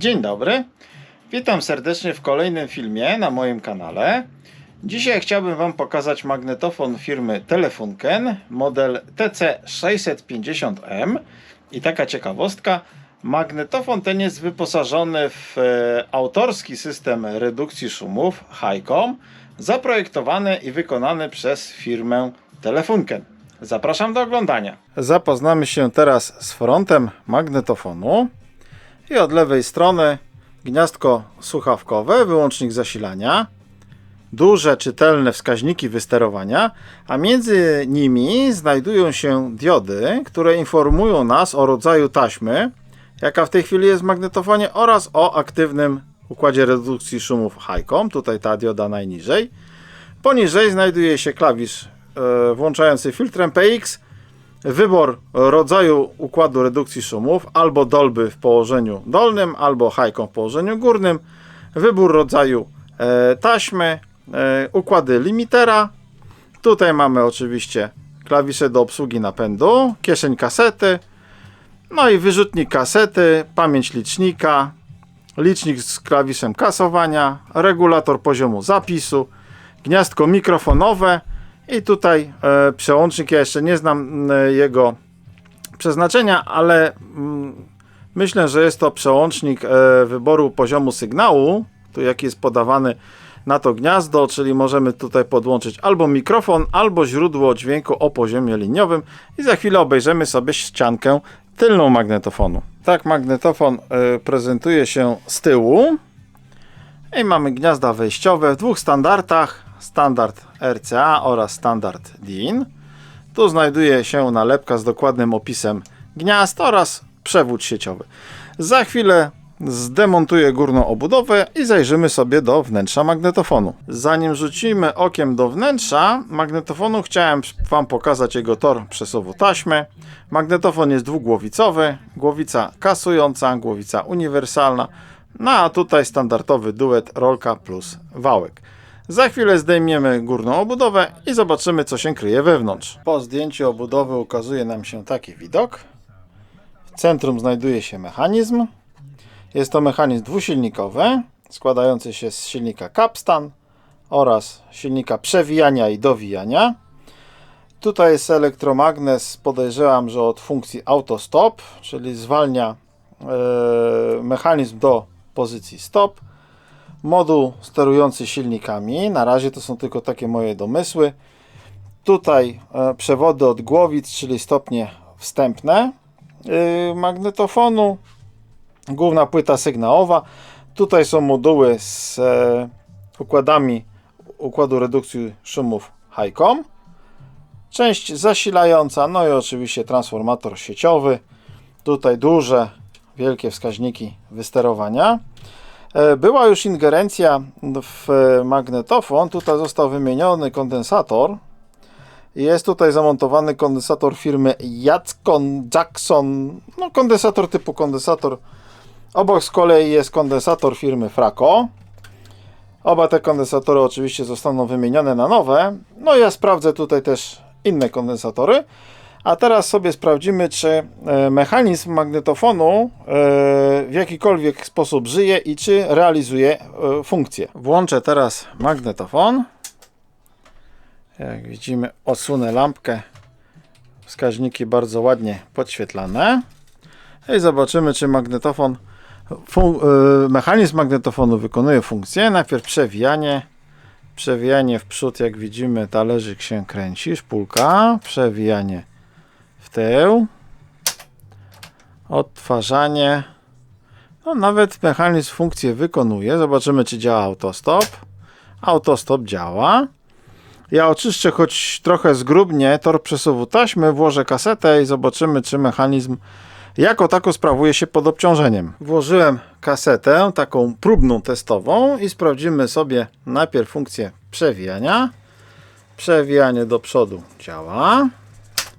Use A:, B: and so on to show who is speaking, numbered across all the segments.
A: Dzień dobry, witam serdecznie w kolejnym filmie na moim kanale. Dzisiaj chciałbym Wam pokazać magnetofon firmy Telefunken, model TC650M. I taka ciekawostka, magnetofon ten jest wyposażony w e, autorski system redukcji szumów Highcom, zaprojektowany i wykonany przez firmę Telefunken. Zapraszam do oglądania. Zapoznamy się teraz z frontem magnetofonu. I od lewej strony gniazdko słuchawkowe, wyłącznik zasilania, duże czytelne wskaźniki wysterowania, a między nimi znajdują się diody, które informują nas o rodzaju taśmy, jaka w tej chwili jest w magnetofonie oraz o aktywnym układzie redukcji szumów Highcom, tutaj ta dioda najniżej. Poniżej znajduje się klawisz e, włączający filtr MPX, wybór rodzaju układu redukcji szumów, albo Dolby w położeniu dolnym, albo Highcom w położeniu górnym, wybór rodzaju e, taśmy, e, układy limitera. Tutaj mamy oczywiście klawisze do obsługi napędu, kieszeń kasety, no i wyrzutnik kasety, pamięć licznika, licznik z klawiszem kasowania, regulator poziomu zapisu, gniazdko mikrofonowe i tutaj e, przełącznik. Ja jeszcze nie znam e, jego przeznaczenia, ale myślę, że jest to przełącznik e, wyboru poziomu sygnału, tu jaki jest podawany na to gniazdo, czyli możemy tutaj podłączyć albo mikrofon, albo źródło dźwięku o poziomie liniowym i za chwilę obejrzymy sobie ściankę tylną magnetofonu. Tak magnetofon e, prezentuje się z tyłu. I mamy gniazda wejściowe w dwóch standardach. Standard RCA oraz standard DIN. Tu znajduje się nalepka z dokładnym opisem gniazd oraz przewód sieciowy. Za chwilę zdemontuję górną obudowę i zajrzymy sobie do wnętrza magnetofonu. Zanim rzucimy okiem do wnętrza magnetofonu, chciałem Wam pokazać jego tor przesuwu taśmy. Magnetofon jest dwugłowicowy, głowica kasująca, głowica uniwersalna, no a tutaj standardowy duet rolka plus wałek. Za chwilę zdejmiemy górną obudowę i zobaczymy co się kryje wewnątrz. Po zdjęciu obudowy ukazuje nam się taki widok. W centrum znajduje się mechanizm. Jest to mechanizm dwusilnikowy, składający się z silnika Capstan oraz silnika przewijania i dowijania. Tutaj jest elektromagnes, podejrzewam, że od funkcji autostop, czyli zwalnia e, mechanizm do pozycji stop. Moduł sterujący silnikami, na razie to są tylko takie moje domysły. Tutaj e, przewody od głowic, czyli stopnie wstępne e, magnetofonu, główna płyta sygnałowa. Tutaj są moduły z e, układami układu redukcji szumów Highcom. Część zasilająca, no i oczywiście transformator sieciowy. Tutaj duże, wielkie wskaźniki wysterowania. E, Była już ingerencja w magnetofon. Tutaj został wymieniony kondensator. Jest tutaj zamontowany kondensator firmy Jackon Jackson. No, kondensator typu kondensator. Obok z kolei jest kondensator firmy Fraco. Oba te kondensatory oczywiście zostaną wymienione na nowe. No ja sprawdzę tutaj też inne kondensatory. A teraz sobie sprawdzimy, czy e, mechanizm magnetofonu e, w jakikolwiek sposób żyje i czy realizuje e, funkcję. Włączę teraz magnetofon. Jak widzimy, odsunę lampkę. Wskaźniki bardzo ładnie podświetlane. I zobaczymy, czy magnetofon, mechanizm magnetofonu wykonuje funkcję. Najpierw przewijanie. Przewijanie w przód, jak widzimy, talerzyk się kręci, szpulka. Przewijanie tył. Odtwarzanie. No, nawet mechanizm funkcję wykonuje. Zobaczymy, czy działa autostop. Autostop działa. Ja oczyszczę choć trochę zgrubnie tor przesuwu taśmy, włożę kasetę i zobaczymy, czy mechanizm jako tako sprawuje się pod obciążeniem. Włożyłem kasetę, taką próbną testową i sprawdzimy sobie najpierw funkcję przewijania. Przewijanie do przodu działa.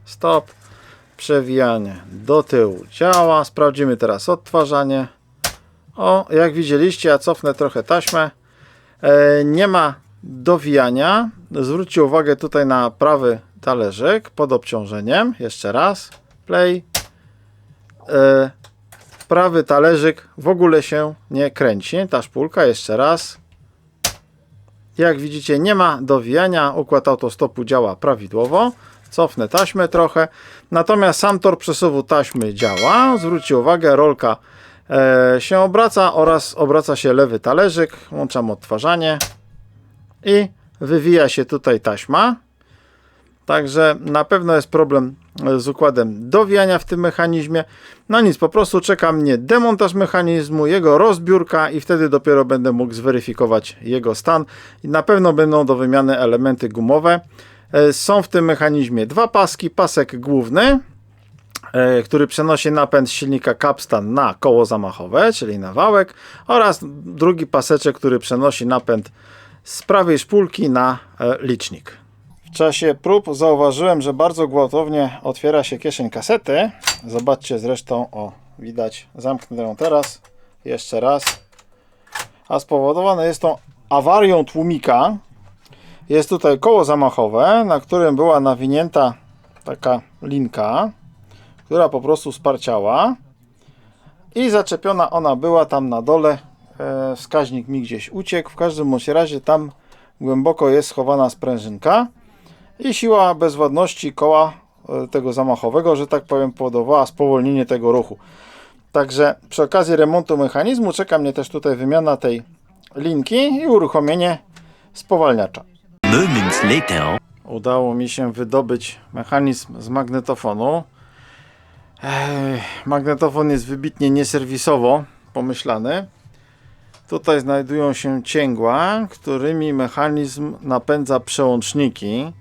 A: Stop. Przewijanie do tyłu działa. Sprawdzimy teraz odtwarzanie. O, jak widzieliście, ja cofnę trochę taśmę. E, nie ma dowijania. Zwróćcie uwagę tutaj na prawy talerzyk pod obciążeniem. Jeszcze raz. Play. E, prawy talerzyk w ogóle się nie kręci. Ta szpulka, jeszcze raz. Jak widzicie, nie ma dowijania. Układ autostopu działa prawidłowo. Cofnę taśmę trochę. Natomiast sam tor przesuwu taśmy działa. Zwróćcie uwagę, rolka e, się obraca oraz obraca się lewy talerzyk. Włączam odtwarzanie i wywija się tutaj taśma. Także na pewno jest problem z układem dowijania w tym mechanizmie. No nic, po prostu czeka mnie demontaż mechanizmu, jego rozbiórka i wtedy dopiero będę mógł zweryfikować jego stan. I na pewno będą do wymiany elementy gumowe. E, Są w tym mechanizmie dwa paski, pasek główny, e, który przenosi napęd z silnika Capstan na koło zamachowe, czyli na wałek oraz drugi paseczek, który przenosi napęd z prawej szpulki na e, licznik. W czasie prób zauważyłem, że bardzo gwałtownie otwiera się kieszeń kasety. Zobaczcie zresztą, o widać, zamknę ją teraz, jeszcze raz. A spowodowane jest to awarią tłumika. Jest tutaj koło zamachowe, na którym była nawinięta taka linka, która po prostu sparciała. I zaczepiona ona była tam na dole. E, wskaźnik mi gdzieś uciekł. W każdym bądź razie tam głęboko jest schowana sprężynka i siła bezwładności koła e, tego zamachowego, że tak powiem, powodowała spowolnienie tego ruchu. Także przy okazji remontu mechanizmu czeka mnie też tutaj wymiana tej linki i uruchomienie spowalniacza.
B: Moments later.
A: Udało mi się wydobyć mechanizm z magnetofonu. Magnetofon jest wybitnie nieserwisowo pomyślany. Tutaj znajdują się cięgła, którymi mechanizm napędza przełączniki.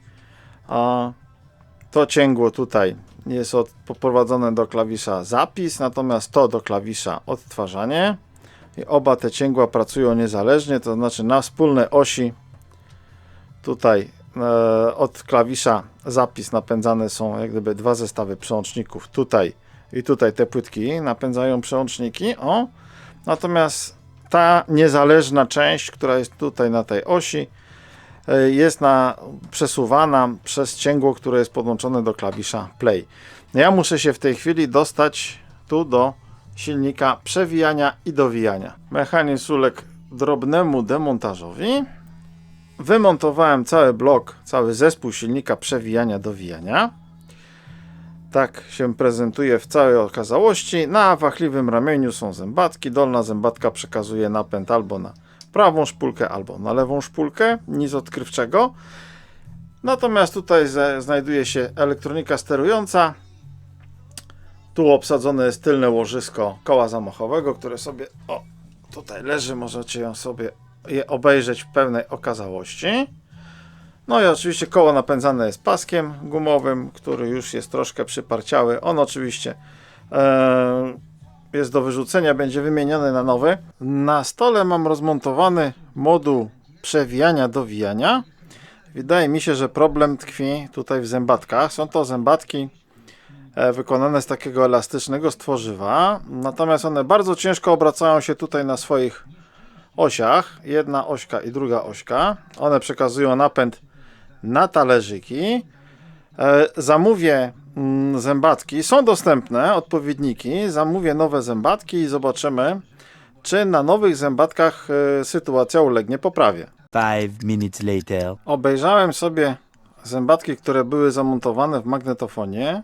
A: A to cięgło tutaj jest od, poprowadzone do klawisza zapis, natomiast to do klawisza odtwarzanie. I oba te cięgła pracują niezależnie, to znaczy na wspólnej osi tutaj e, od klawisza zapis napędzane są jak gdyby dwa zestawy przełączników tutaj i tutaj te płytki napędzają przełączniki o natomiast ta niezależna część która jest tutaj na tej osi e, jest na, przesuwana przez cięgło, które jest podłączone do klawisza play. Ja muszę się w tej chwili dostać tu do silnika przewijania i dowijania. Mechanizm uległ drobnemu demontażowi wymontowałem cały blok, cały zespół silnika przewijania, dowijania. Tak się prezentuje w całej okazałości. Na wachliwym ramieniu są zębatki. Dolna zębatka przekazuje napęd albo na prawą szpulkę, albo na lewą szpulkę, nic odkrywczego. Natomiast tutaj znajduje się elektronika sterująca. Tu obsadzone jest tylne łożysko koła zamachowego, które sobie o, tutaj leży. Możecie ją sobie je obejrzeć w pełnej okazałości. No i oczywiście koło napędzane jest paskiem gumowym, który już jest troszkę przyparciały. On oczywiście e, jest do wyrzucenia, będzie wymieniony na nowy. Na stole mam rozmontowany moduł przewijania, dowijania. Wydaje mi się, że problem tkwi tutaj w zębatkach. Są to zębatki e, wykonane z takiego elastycznego stworzywa, natomiast one bardzo ciężko obracają się tutaj na swoich osiach, jedna ośka i druga ośka. One przekazują napęd na talerzyki. E, zamówię mm, zębatki, są dostępne odpowiedniki. Zamówię nowe zębatki i zobaczymy, czy na nowych zębatkach e, sytuacja ulegnie poprawie.
B: Five minutes later.
A: Obejrzałem sobie zębatki, które były zamontowane w magnetofonie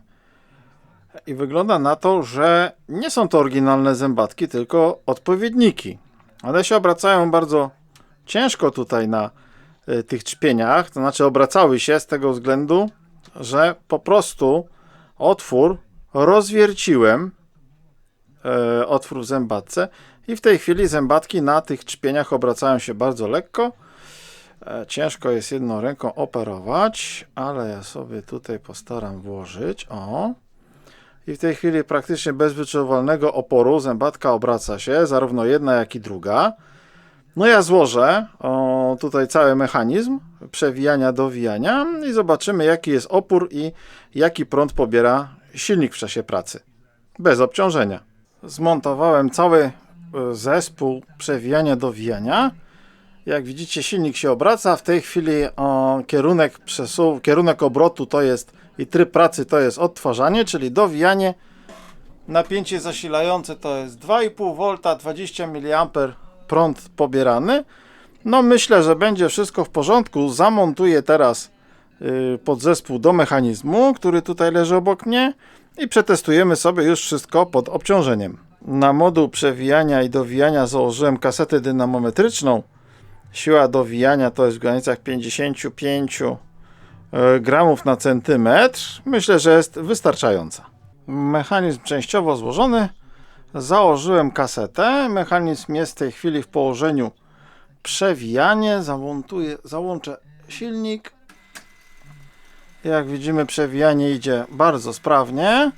A: i wygląda na to, że nie są to oryginalne zębatki, tylko odpowiedniki. One się obracają bardzo ciężko tutaj na y, tych trzpieniach, to znaczy obracały się z tego względu, że po prostu otwór rozwierciłem, e, otwór w zębatce i w tej chwili zębatki na tych trzpieniach obracają się bardzo lekko. E, Ciężko jest jedną ręką operować, ale ja sobie tutaj postaram włożyć. O. I w tej chwili praktycznie bez wyczuwalnego oporu zębatka obraca się, zarówno jedna, jak i druga. No ja złożę o, tutaj cały mechanizm przewijania, dowijania i zobaczymy jaki jest opór i jaki prąd pobiera silnik w czasie pracy. Bez obciążenia. Zmontowałem cały e, zespół przewijania, dowijania. Jak widzicie, silnik się obraca. W tej chwili o, kierunek kierunek obrotu to jest i tryb pracy to jest odtwarzanie, czyli dowijanie Napięcie zasilające to jest 2,5 V, 20 mA prąd pobierany. No myślę, że będzie wszystko w porządku. Zamontuję teraz yy, podzespół do mechanizmu, który tutaj leży obok mnie i przetestujemy sobie już wszystko pod obciążeniem. Na moduł przewijania i dowijania założyłem kasetę dynamometryczną. Siła dowijania to jest w granicach 55 e, gramów na centymetr. Myślę, że jest wystarczająca. Mechanizm częściowo złożony. Założyłem kasetę. Mechanizm jest w tej chwili w położeniu przewijanie. Zamontuję, załączę silnik. Jak widzimy, przewijanie idzie bardzo sprawnie.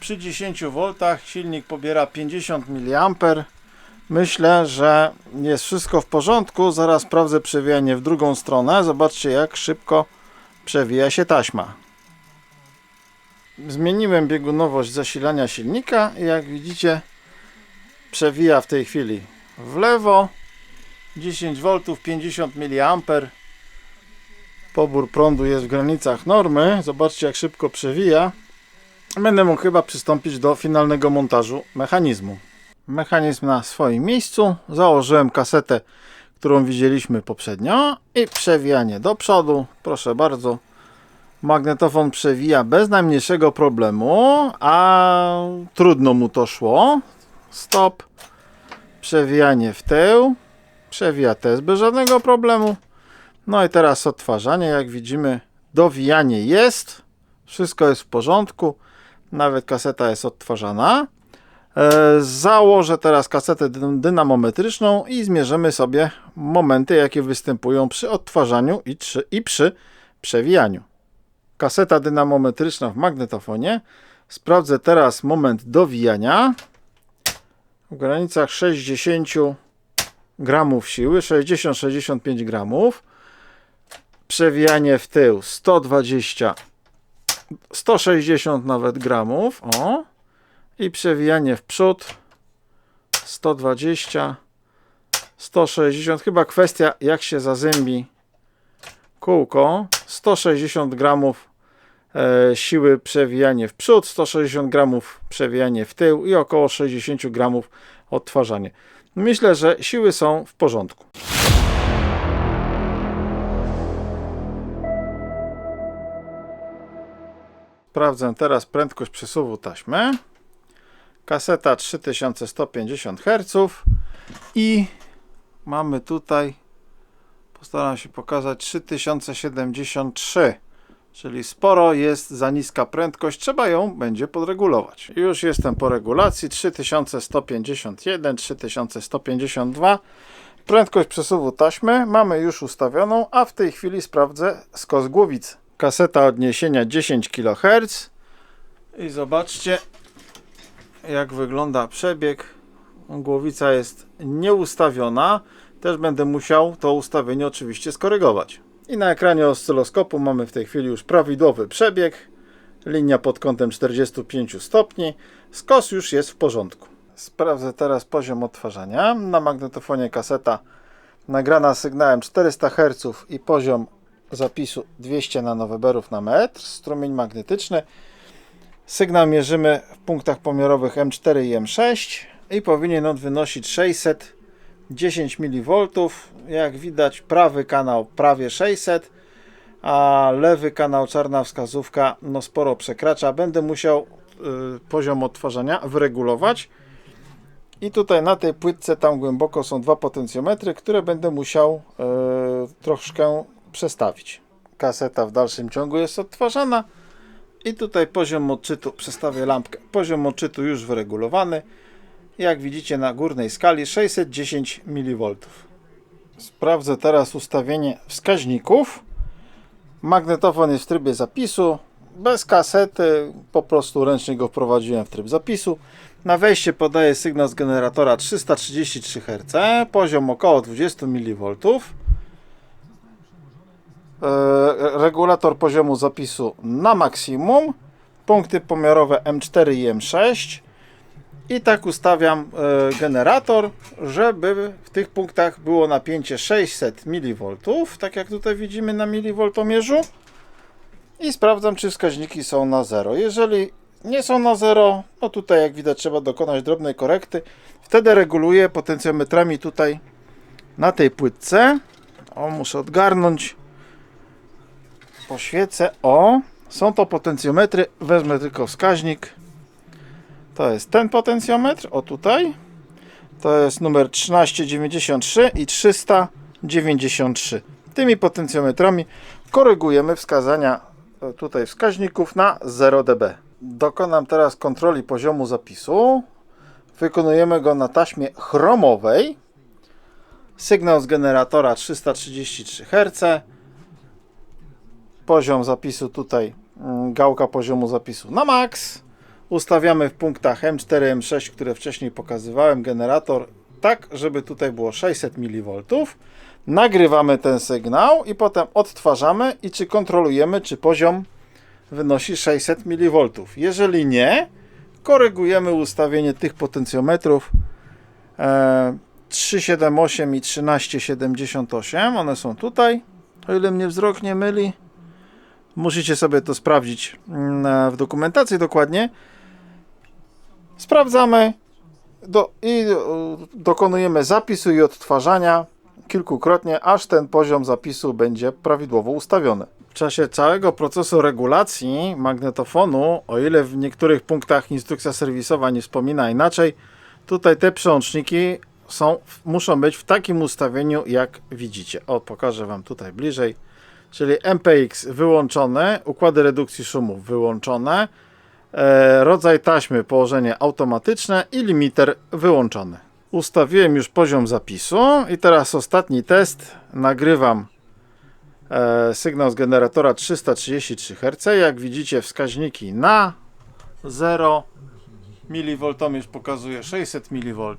A: Przy 10 V silnik pobiera 50 mA. Myślę, że jest wszystko w porządku. Zaraz sprawdzę przewijanie w drugą stronę. Zobaczcie, jak szybko przewija się taśma. Zmieniłem biegunowość zasilania silnika i jak widzicie, przewija w tej chwili w lewo. 10 V, 50 mA. Pobór prądu jest w granicach normy. Zobaczcie, jak szybko przewija. Będę mógł chyba przystąpić do finalnego montażu mechanizmu. Mechanizm na swoim miejscu. Założyłem kasetę, którą widzieliśmy poprzednio i przewijanie do przodu. Proszę bardzo. Magnetofon przewija bez najmniejszego problemu, a trudno mu to szło. Stop. Przewijanie w tył. Przewija też bez żadnego problemu. No i teraz odtwarzanie. Jak widzimy, dowijanie jest. Wszystko jest w porządku. Nawet kaseta jest odtwarzana. E, Założę teraz kasetę dyn- dynamometryczną i zmierzymy sobie momenty, jakie występują przy odtwarzaniu i, przy- i przy przewijaniu. Kaseta dynamometryczna w magnetofonie. Sprawdzę teraz moment dowijania. W granicach 60 gramów siły, 60-65 gramów. Przewijanie w tył 120 160 nawet gramów. O. I przewijanie w przód 120 160. Chyba kwestia jak się zazębi kółko. 160 gramów e, siły przewijanie w przód, 160 gramów przewijanie w tył i około 60 gramów odtwarzanie. Myślę, że siły są w porządku. Sprawdzę teraz prędkość przesuwu taśmy. Kaseta 3150 Hz i mamy tutaj, postaram się pokazać, 3073. Czyli sporo jest za niska prędkość, trzeba ją będzie podregulować. Już jestem po regulacji 3151, 3152. Prędkość przesuwu taśmy mamy już ustawioną, a w tej chwili sprawdzę skos głowicy. Kaseta odniesienia 10 kHz i zobaczcie jak wygląda przebieg. Głowica jest nieustawiona. Też będę musiał to ustawienie oczywiście skorygować. I na ekranie oscyloskopu mamy w tej chwili już prawidłowy przebieg. Linia pod kątem 45 stopni. Skos już jest w porządku. Sprawdzę teraz poziom odtwarzania. Na magnetofonie kaseta nagrana sygnałem 400 Hz i poziom zapisu 200 nanoweberów na metr. Strumień magnetyczny. Sygnał mierzymy w punktach pomiarowych M4 i M6 i powinien on wynosić 610 mV. Jak widać prawy kanał prawie 600, a lewy kanał czarna wskazówka no sporo przekracza. Będę musiał y, poziom odtwarzania wyregulować. I tutaj na tej płytce tam głęboko są dwa potencjometry, które będę musiał y, troszkę przestawić. Kaseta w dalszym ciągu jest odtwarzana. I tutaj poziom odczytu, przestawię lampkę, poziom odczytu już wyregulowany. Jak widzicie na górnej skali 610 mV. Sprawdzę teraz ustawienie wskaźników. Magnetofon jest w trybie zapisu. Bez kasety, po prostu ręcznie go wprowadziłem w tryb zapisu. Na wejście podaję sygnał z generatora 333 Hz, poziom około 20 mV. E, regulator poziomu zapisu na maksimum, punkty pomiarowe M4 i M6 i tak ustawiam e, generator, żeby w tych punktach było napięcie 600 mV, tak jak tutaj widzimy na milivoltomierzu i sprawdzam czy wskaźniki są na 0. Jeżeli nie są na zero. No tutaj jak widać trzeba dokonać drobnej korekty. Wtedy reguluję potencjometrami tutaj na tej płytce. O, muszę odgarnąć. Poświecę. O, są to potencjometry. Wezmę tylko wskaźnik. To jest ten potencjometr. O tutaj. To jest numer 1393 i 393. Tymi potencjometrami korygujemy wskazania e, tutaj wskaźników na 0 dB. Dokonam teraz kontroli poziomu zapisu. Wykonujemy go na taśmie chromowej. Sygnał z generatora 333 Hz. Poziom zapisu tutaj, mm, gałka poziomu zapisu na max. Ustawiamy w punktach M4, M6, które wcześniej pokazywałem, generator tak, żeby tutaj było 600 mV. Nagrywamy ten sygnał i potem odtwarzamy i czy kontrolujemy, czy poziom wynosi 600 mV. Jeżeli nie, korygujemy ustawienie tych potencjometrów e, 378 i 1378. One są tutaj, o ile mnie wzrok nie myli. Musicie sobie to sprawdzić mm, w dokumentacji dokładnie. Sprawdzamy do, i e, dokonujemy zapisu i odtwarzania kilkukrotnie, aż ten poziom zapisu będzie prawidłowo ustawiony. W czasie całego procesu regulacji magnetofonu, o ile w niektórych punktach instrukcja serwisowa nie wspomina inaczej, tutaj te przełączniki są, muszą być w takim ustawieniu, jak widzicie. O, pokażę Wam tutaj bliżej. Czyli MPX wyłączone, układy redukcji szumów wyłączone, e, rodzaj taśmy, położenie automatyczne i limiter wyłączony. Ustawiłem już poziom zapisu i teraz ostatni test. Nagrywam e, sygnał z generatora 333 Hz. Jak widzicie wskaźniki na 0 mV pokazuje 600 mV.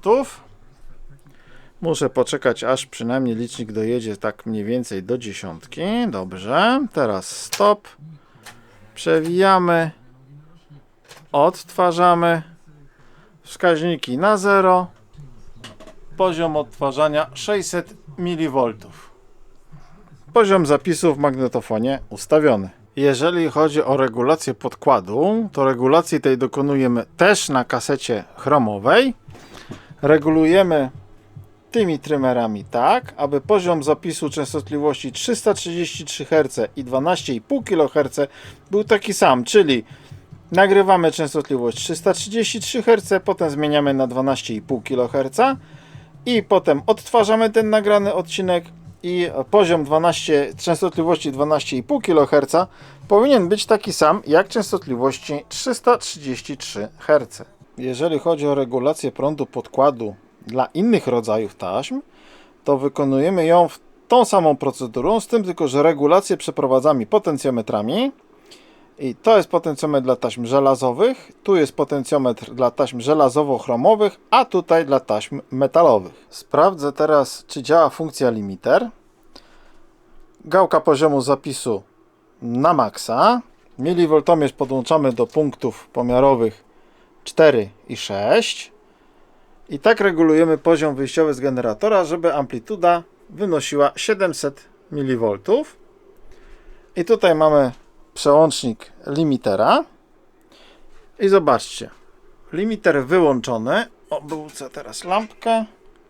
A: Muszę poczekać aż przynajmniej licznik dojedzie tak mniej więcej do dziesiątki. Dobrze, teraz stop. Przewijamy. Odtwarzamy. Wskaźniki na 0 poziom odtwarzania 600 mV. Poziom zapisu w magnetofonie ustawiony. Jeżeli chodzi o regulację podkładu, to regulacji tej dokonujemy też na kasecie chromowej. Regulujemy tymi trymerami tak, aby poziom zapisu częstotliwości 333 Hz i 12,5 kHz był taki sam, czyli nagrywamy częstotliwość 333 Hz, potem zmieniamy na 12,5 kHz i potem odtwarzamy ten nagrany odcinek i poziom 12, częstotliwości 12,5 kHz powinien być taki sam jak częstotliwości 333 Hz. Jeżeli chodzi o regulację prądu podkładu dla innych rodzajów taśm, to wykonujemy ją w tą samą procedurą, z tym tylko, że regulację przeprowadzamy potencjometrami. I to jest potencjometr dla taśm żelazowych, tu jest potencjometr dla taśm żelazowo-chromowych, a tutaj dla taśm metalowych. Sprawdzę teraz, czy działa funkcja limiter. Gałka poziomu zapisu na maksa. Milivoltomierz podłączamy do punktów pomiarowych 4 i 6. I tak regulujemy poziom wyjściowy z generatora, żeby amplituda wynosiła 700 mV. I tutaj mamy przełącznik limitera. I zobaczcie, limiter wyłączony. Obrócę teraz lampkę.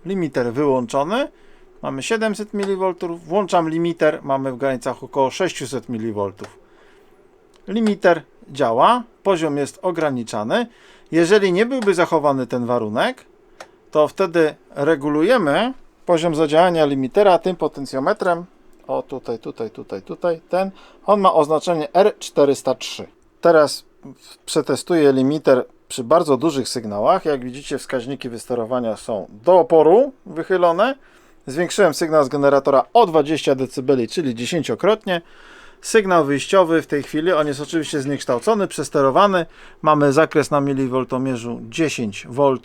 A: Limiter wyłączony. Mamy 700 mV. Włączam limiter. Mamy w granicach około 600 mV. Limiter działa. Poziom jest ograniczany. Jeżeli nie byłby zachowany ten warunek, to wtedy regulujemy poziom zadziałania limitera tym potencjometrem. O tutaj, tutaj, tutaj, tutaj, ten. On ma oznaczenie R403. Teraz przetestuję limiter przy bardzo dużych sygnałach. Jak widzicie, wskaźniki wysterowania są do oporu wychylone. Zwiększyłem sygnał z generatora o 20 dB, czyli 10-krotnie. Sygnał wyjściowy w tej chwili, on jest oczywiście zniekształcony, przesterowany. Mamy zakres na milivoltomierzu 10 V.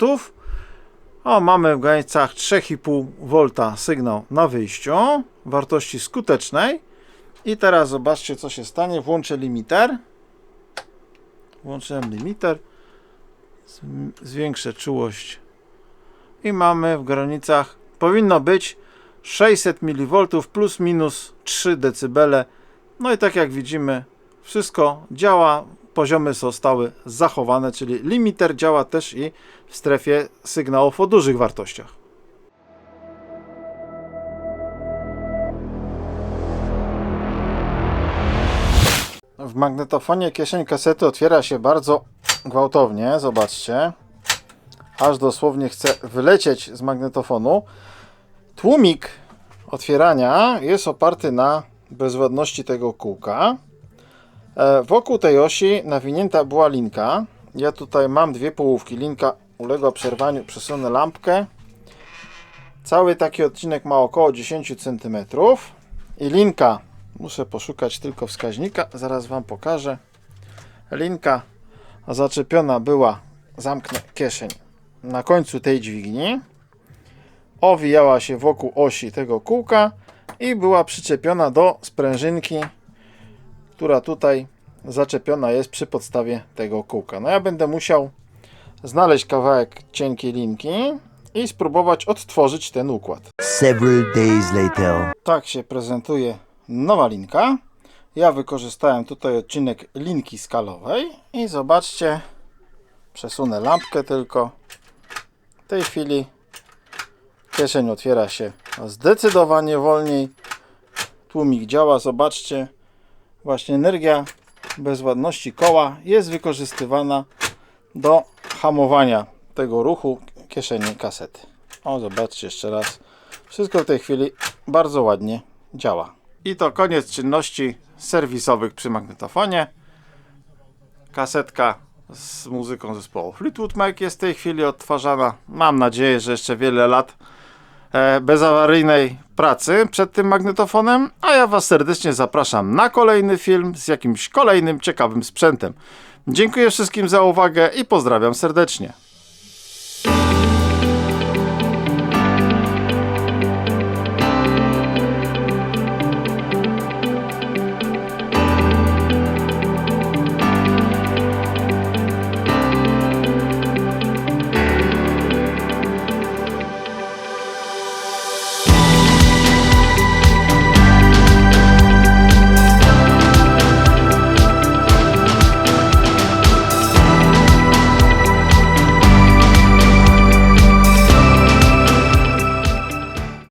A: O, mamy w granicach 3,5 V sygnał na wyjściu, wartości skutecznej. I teraz zobaczcie, co się stanie. Włączę limiter. Włączyłem limiter. Zwiększę czułość. I mamy w granicach, powinno być 600 mV plus minus 3 dB. No i tak jak widzimy, wszystko działa. Poziomy zostały zachowane, czyli limiter działa też i w strefie sygnałów o dużych wartościach. W magnetofonie kieszeń kasety otwiera się bardzo gwałtownie, zobaczcie. Aż dosłownie chce wylecieć z magnetofonu. Tłumik otwierania jest oparty na bezwładności tego kółka. E, Wokół tej osi nawinięta była linka. Ja tutaj mam dwie połówki. Linka uległa przerwaniu, przesunę lampkę. Cały taki odcinek ma około 10 cm. I linka, muszę poszukać tylko wskaźnika, zaraz Wam pokażę. Linka zaczepiona była, zamknę kieszeń, na końcu tej dźwigni. Owijała się wokół osi tego kółka i była przyczepiona do sprężynki, która tutaj zaczepiona jest przy podstawie tego kółka. No ja będę musiał znaleźć kawałek cienkiej linki i spróbować odtworzyć ten układ.
B: Several days later.
A: Tak się prezentuje nowa linka. Ja wykorzystałem tutaj odcinek linki skalowej i zobaczcie, przesunę lampkę tylko. W tej chwili kieszeń otwiera się zdecydowanie wolniej. Tłumik działa, zobaczcie. Właśnie energia bezładności koła jest wykorzystywana do hamowania tego ruchu kieszeni kasety. O, zobaczcie jeszcze raz. Wszystko w tej chwili bardzo ładnie działa. I to koniec czynności serwisowych przy magnetofonie. Kasetka z muzyką zespołu Fleetwood Mac jest w tej chwili odtwarzana. Mam nadzieję, że jeszcze wiele lat bezawaryjnej pracy przed tym magnetofonem, a ja Was serdecznie zapraszam na kolejny film z jakimś kolejnym ciekawym sprzętem. Dziękuję wszystkim za uwagę i pozdrawiam serdecznie.